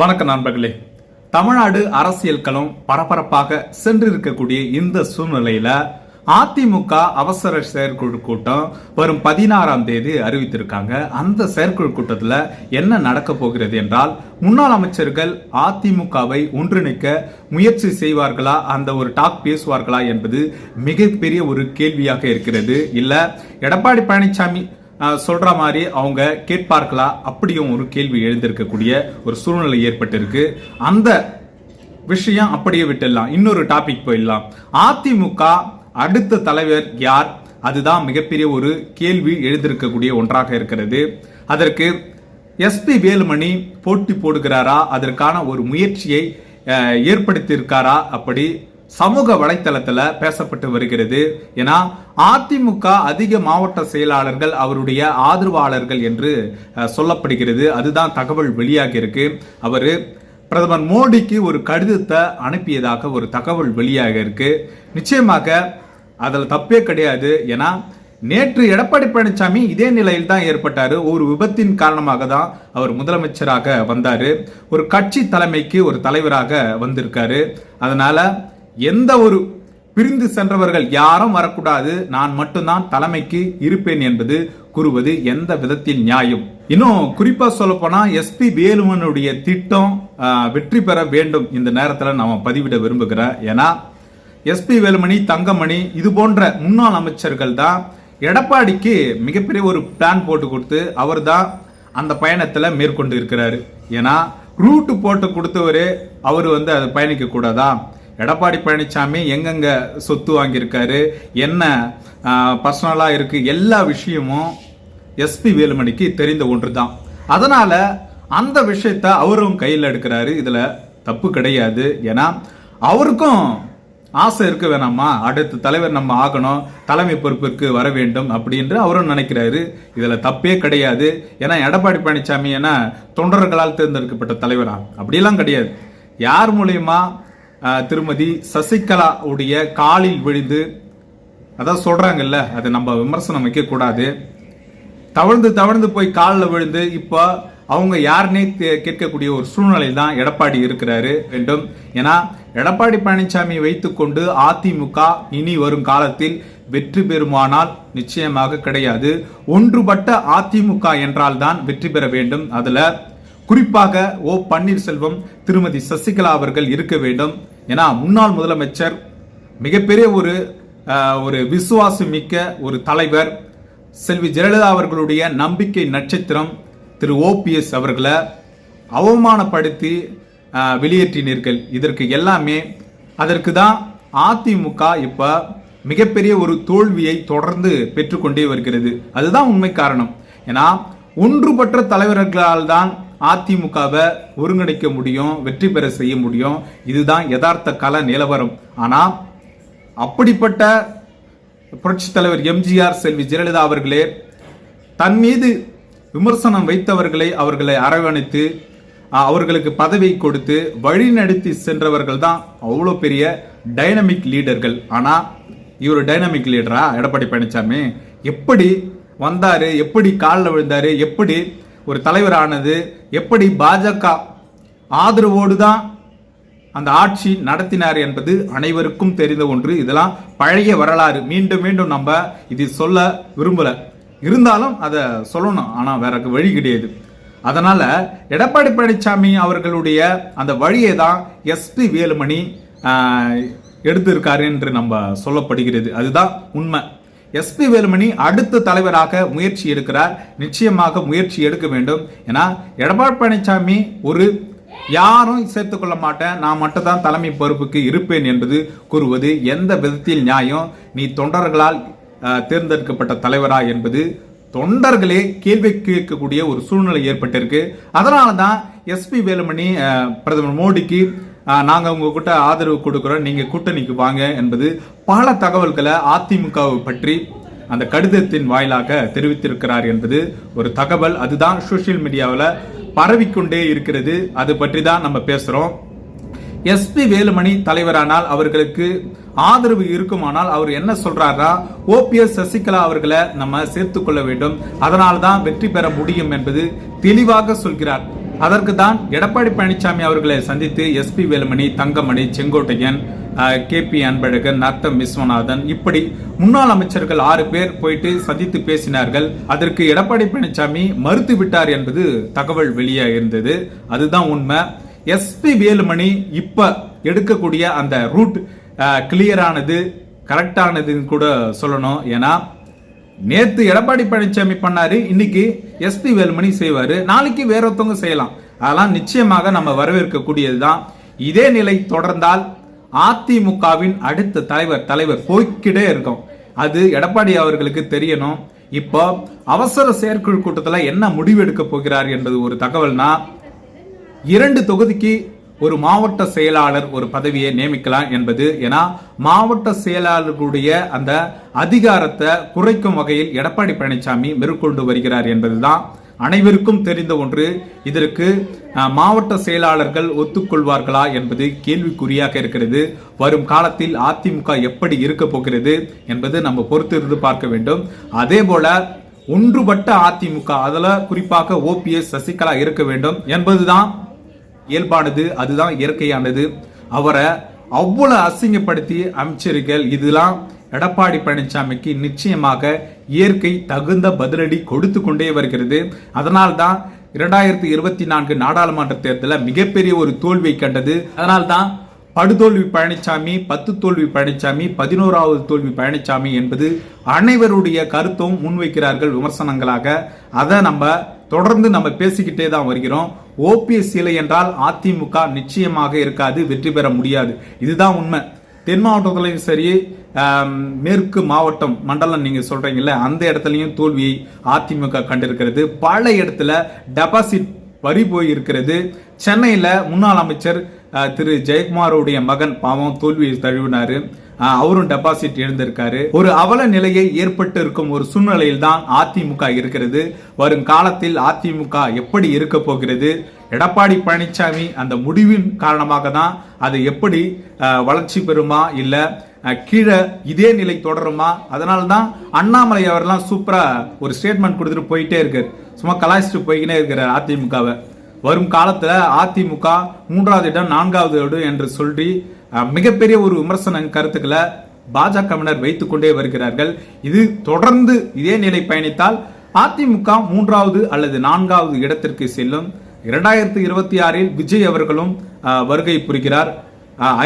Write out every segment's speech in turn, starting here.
வணக்கம் நண்பர்களே. தமிழ்நாடு அரசியல் களம் பரபரப்பாக சென்றிருக்கக்கூடிய இந்த சூழ்நிலையில அதிமுக அவசர செயற்குழு கூட்டம் வரும் பதினாறாம் தேதி அறிவித்திருக்காங்க. அந்த செயற்குழு கூட்டத்தில் என்ன நடக்க போகிறது என்றால் முன்னாள் அமைச்சர்கள் அதிமுகவை ஒன்றிணைக்க முயற்சி செய்வார்களா? அந்த ஒரு டாக் பேசுவார்களா என்பது மிகப்பெரிய ஒரு கேள்வியாக இருக்கிறது. இல்லை எடப்பாடி பழனிசாமி சொல்கிற மாதிரி அவங்க கேட்பார்களா? அப்படியும் ஒரு கேள்வி எழுந்திருக்கக்கூடிய ஒரு சூழ்நிலை ஏற்பட்டிருக்கு. அந்த விஷயம் அப்படியே விட்டுடலாம். இன்னொரு டாபிக் போயிடலாம். அதிமுக அடுத்த தலைவர் யார்? அதுதான் மிகப்பெரிய ஒரு கேள்வி எழுந்திருக்கக்கூடிய ஒன்றாக இருக்கிறது. அதற்கு எஸ்பி வேலுமணி போட்டி போடுகிறாரா? அதற்கான ஒரு முயற்சியை ஏற்படுத்தியிருக்காரா? அப்படி சமூக வலைத்தளத்தில் பேசப்பட்டு வருகிறது. ஏன்னா அதிமுக அதிக மாவட்ட செயலாளர்கள் அவருடைய ஆதரவாளர்கள் என்று சொல்லப்படுகிறது. அதுதான் தகவல் வெளியாகி இருக்கு. அவர் பிரதமர் மோடிக்கு ஒரு கடிதத்தை அனுப்பியதாக ஒரு தகவல் வெளியாக இருக்கு. நிச்சயமாக அதில் தப்பே கிடையாது. ஏன்னா நேற்று எடப்பாடி பழனிசாமி இதே நிலையில் தான் ஏற்பட்டார். ஒரு விபத்தின் காரணமாக தான் அவர் முதலமைச்சராக வந்தார். ஒரு கட்சி தலைமைக்கு ஒரு தலைவராக வந்திருக்காரு. அதனால் எந்த ஒரு பிரிந்து சென்றவர்கள் யாரும் வரக்கூடாது. நான் மட்டும்தான் தலைமைக்கு இருப்பேன் என்பது கூறுவது எந்த விதத்தில் நியாயம்? இன்னும் குறிப்பா சொல்ல போனா எஸ்பி வேலுமனுடைய திட்டம் வெற்றி பெற வேண்டும் இந்த நேரத்தில் நாம பதிவிட விரும்புகிறேன் ஏன்னா எஸ்பி வேலுமணி தங்கமணி இது போன்ற முன்னாள் அமைச்சர்கள் தான் எடப்பாடிக்கு மிகப்பெரிய ஒரு பிளான் போட்டு கொடுத்து அவர் தான் அந்த பயணத்துல மேற்கொண்டு இருக்கிறாரு. ஏன்னா ரூட்டு போட்டு கொடுத்தவரு அவர் வந்து அதை பயணிக்க கூடாதான் எடப்பாடி பழனிசாமி எங்கெங்க சொத்து வாங்கியிருக்காரு என்ன பர்சனலா இருக்கு எல்லா விஷயமும் எஸ்பி வேலுமணிக்கு தெரிந்த ஒன்று தான் அதனால அந்த விஷயத்த அவரும் கையில் எடுக்கிறாரு. இதுல தப்பு கிடையாது. ஏன்னா அவருக்கும் ஆசை இருக்க வேணாமா? அடுத்த தலைவர் நம்ம ஆகணும் தலைமை பொறுப்பிற்கு வர வேண்டும் அப்படின்று அவரும் நினைக்கிறாரு. இதில் தப்பே கிடையாது. ஏன்னா எடப்பாடி பழனிசாமி என தொண்டர்களால் தேர்ந்தெடுக்கப்பட்ட தலைவரா? அப்படிலாம் கிடையாது. யார் மூலியமா திருமதி சசிகலா உடைய காலில் விழுந்து அதான் சொல்றாங்கல்ல அதை நம்ம விமர்சனம் வைக்கக்கூடாது. தவழ்ந்து தவழ்ந்து போய் காலில் விழுந்து இப்போ அவங்க யாருன்னே கேட்கக்கூடிய ஒரு சூழ்நிலையில் தான் எடப்பாடி இருக்கிறாரு வேண்டும். ஏன்னா எடப்பாடி பழனிசாமி வைத்துக்கொண்டு அதிமுக இனி வரும் காலத்தில் வெற்றி பெறுமானால் நிச்சயமாக கிடையாது. ஒன்றுபட்ட அதிமுக என்றால் தான் வெற்றி பெற வேண்டும். அதில் குறிப்பாக ஓ பன்னீர்செல்வம் திருமதி சசிகலா அவர்கள் இருக்க வேண்டும். ஏன்னா முன்னாள் முதலமைச்சர் மிகப்பெரிய ஒரு ஒரு விசுவாசம் மிக்க ஒரு தலைவர் செல்வி ஜெயலலிதா அவர்களுடைய நம்பிக்கை நட்சத்திரம் திரு ஓபிஎஸ் அவர்களை அவமானப்படுத்தி வெளியேற்றினீர்கள். இதற்கு எல்லாமே அதற்கு தான் அதிமுக இப்போ மிகப்பெரிய ஒரு தோல்வியை தொடர்ந்து பெற்றுக்கொண்டே வருகிறது. அதுதான் உண்மை காரணம். ஏன்னா ஒன்றுபற்ற தலைவர்களால் தான் அதிமுகவை ஒருங்கிணைக்க முடியும் வெற்றி பெற செய்ய முடியும். இதுதான் யதார்த்த கல நிலவரம். ஆனால் அப்படிப்பட்ட புரட்சி தலைவர் எம்ஜிஆர் செல்வி ஜெயலலிதா அவர்களே தன் மீது விமர்சனம் வைத்தவர்களை அவர்களை அரவணைத்து அவர்களுக்கு பதவி கொடுத்து வழி நடத்தி சென்றவர்கள் தான் அவ்வளோ பெரிய டைனமிக் லீடர்கள் ஆனால் இவர் டைனமிக் லீடரா எடப்பாடி பழனிசாமி எப்படி வந்தார்? எப்படி காலில் விழுந்தார்? எப்படி ஒரு தலைவரானது எப்படி பாஜக ஆதரவோடு தான் அந்த ஆட்சி நடத்தினார் என்பது அனைவருக்கும் தெரிந்த ஒன்று. இதெல்லாம் பழைய வரலாறு. மீண்டும் மீண்டும் நம்ம இது சொல்ல விரும்பலை. இருந்தாலும் அதை சொல்லணும். ஆனால் வேற வழி கிடையாது. அதனால் எடப்பாடி பழனிசாமி அவர்களுடைய அந்த வழியை தான் எஸ்பி வேலுமணி எடுத்திருக்காரு என்று நம்ம சொல்லப்படுகிறது. அதுதான் உண்மை. எஸ்பி வேலுமணி அடுத்த தலைவராக முயற்சி எடுக்கிறார். நிச்சயமாக முயற்சி எடுக்க வேண்டும். ஏன்னா எடப்பாடி பழனிசாமி ஒரு யாரும் சேர்த்துக்கொள்ள மாட்டேன். நான் மட்டும் தான் தலைமை பொறுப்புக்கு இருப்பேன் என்பது கூறுவது எந்த விதத்தில் நியாயம்? நீ தொண்டர்களால் தேர்ந்தெடுக்கப்பட்ட தலைவரா என்பது தொண்டர்களே கேள்வி கேட்கக்கூடிய ஒரு சூழ்நிலை ஏற்பட்டிருக்கு. அதனால தான் எஸ்பி வேலுமணி பிரதமர் மோடிக்கு நாங்கள் உங்ககிட்ட ஆதரவு கொடுக்குறோம். நீங்கள் கூட்டணிக்கு வாங்க என்பது பல தகவல்களை அதிமுகவை பற்றி அந்த கடிதத்தின் வாயிலாக தெரிவித்திருக்கிறார் என்பது ஒரு தகவல். அதுதான் சோஷியல் மீடியாவில் பரவிக்கொண்டே இருக்கிறது. அது பற்றி தான் நம்ம பேசுகிறோம் எஸ்பி வேலுமணி தலைவரானால் அவர்களுக்கு ஆதரவு இருக்குமானால் அவர் என்ன சொல்றாரா? ஓபிஎஸ் சசிகலா அவர்களை நம்ம சேர்த்துக்கொள்ள வேண்டும். அதனால்தான் வெற்றி பெற முடியும் என்பது தெளிவாக சொல்கிறார். அதற்கு தான் எடப்பாடி பழனிசாமி அவர்களை சந்தித்து SP Velumani Thangamani Sengottaiyan K P Anbazhagan Natham Viswanathan இப்படி முன்னாள் அமைச்சர்கள் ஆறு பேர் போயிட்டு சந்தித்து பேசினார்கள். அதற்கு எடப்பாடி பழனிசாமி மறுத்து விட்டார் என்பது தகவல் வெளியாக இருந்தது. அதுதான் உண்மை. எஸ்பி வேலுமணி இப்ப எடுக்கக்கூடிய அந்த ரூட் கிளியரானது கரெக்டானதுன்னு கூட சொல்லணும். ஏன்னா நேத்து எடப்பாடி பழனிசாமி பண்ணாரு இன்னைக்கு எஸ்பி வேலுமணி செய்வார். நாளைக்கு வேற ஒருத்தவங்க செய்யலாம். அதெல்லாம் நிச்சயமாக நம்ம வரவேற்கக்கூடியது தான் இதே நிலை தொடர்ந்தால் அதிமுகவின் அடுத்த தலைவர் தலைவர் போய்க்கிட்டே இருக்கும். அது எடப்பாடி அவர்களுக்கு தெரியணும். இப்போ அவசர செயற்குழு கூட்டத்தில் என்ன முடிவெடுக்க போகிறார் என்பது ஒரு தகவல்னா இரண்டு தொகுதிக்கு ஒரு மாவட்ட செயலாளர் ஒரு பதவியை நியமிக்கலாம் என்பது ஏன்னா மாவட்ட செயலாளர்களுடைய அந்த அதிகாரத்தை குறைக்கும் வகையில் எடப்பாடி பழனிசாமி மேற்கொண்டு வருகிறார் என்பதுதான் அனைவருக்கும் தெரிந்த ஒன்று. இதற்கு மாவட்ட செயலாளர்கள் ஒத்துக்கொள்வார்களா என்பது கேள்விக்குறியாக இருக்கிறது. வரும் காலத்தில் அதிமுக எப்படி இருக்க போகிறது என்பது நம்ம பொறுத்திருந்து பார்க்க வேண்டும். அதே போல ஒன்றுபட்ட அதிமுக அதில் குறிப்பாக ஓபிஎஸ் சசிகலா இருக்க வேண்டும் என்பதுதான் இயல்பானது அதுதான் இயற்கையானது. அவரை அவ்வளோ அசிங்கப்படுத்தி அமைச்சர்கள் இதெல்லாம் எடப்பாடி பழனிசாமிக்கு நிச்சயமாக இயற்கை தகுந்த பதிலடி கொடுத்து கொண்டே வருகிறது. அதனால்தான் இரண்டாயிரத்தி இருபத்தி நான்கு நாடாளுமன்ற தேர்தலில் மிகப்பெரிய ஒரு தோல்வியை கண்டது. அதனால்தான் படுதோல்வி பழனிசாமி பத்து தோல்வி பழனிசாமி பதினோராவது தோல்வி பழனிசாமி என்பது அனைவருடைய கருத்தும் முன்வைக்கிறார்கள் விமர்சனங்களாக. அதை நம்ம தொடர்ந்து நம்ம பேசிக்கிட்டே தான் வருகிறோம். ஓபிஎஸ் இல்லை என்றால் அதிமுக நிச்சயமாக இருக்காது வெற்றி பெற முடியாது. இதுதான் உண்மை. தென் மாவட்டத்திலையும் சரி மேற்கு மாவட்டம் மண்டலம் நீங்கள் சொல்கிறீங்கல்ல அந்த இடத்துலையும் தோல்வியை அதிமுக கண்டிருக்கிறது. பல இடத்துல டெபாசிட் வரி போய் இருக்கிறது சென்னையில் முன்னாள் அமைச்சர் திரு ஜெயக்குமாரோடைய மகன் பாவம் தோல்வியை தழுவினாரு. அவரும் டெபாசிட் எழுந்திருக்காரு ஒரு அவல நிலையை ஏற்பட்டு இருக்கும் ஒரு சூழ்நிலையில் தான் அதிமுக இருக்கிறது. வரும் காலத்தில் அதிமுக எப்படி இருக்க போகிறது? எடப்பாடி பழனிசாமி அந்த முடிவின் காரணமாக தான் அது எப்படி வளர்ச்சி பெறுமா இல்ல கீழே இதே நிலை தொடருமா? அதனால தான் அண்ணாமலை அவர்லாம் சூப்பரா ஒரு ஸ்டேட்மெண்ட் கொடுத்துட்டு போயிட்டே இருக்கார். சும்மா கலாய்ச்சிட்டு போய்கினே இருக்கிறார் அதிமுகவை. வரும் காலத்தில் அதிமுக மூன்றாவது இடம் நான்காவது இடம் என்று சொல்லி மிகப்பெரிய ஒரு விமர்சன கருத்துக்களை பாஜகவினர் வைத்துக் கொண்டே வருகிறார்கள். இது தொடர்ந்து இதே நிலை பயணித்தால் அதிமுக மூன்றாவது அல்லது நான்காவது இடத்திற்கு செல்லும். இரண்டாயிரத்தி இருபத்தி ஆறில் விஜய் அவர்களும் வருகை புரிகிறார்.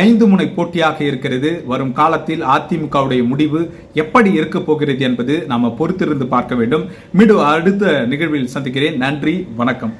ஐந்து முனை போட்டியாக இருக்கிறது. வரும் காலத்தில் அதிமுகவுடைய முடிவு எப்படி இருக்க போகிறது என்பது நாம் பொறுத்திருந்து பார்க்க வேண்டும். மீண்டும் அடுத்த நிகழ்வில் சந்திக்கிறேன். நன்றி வணக்கம்.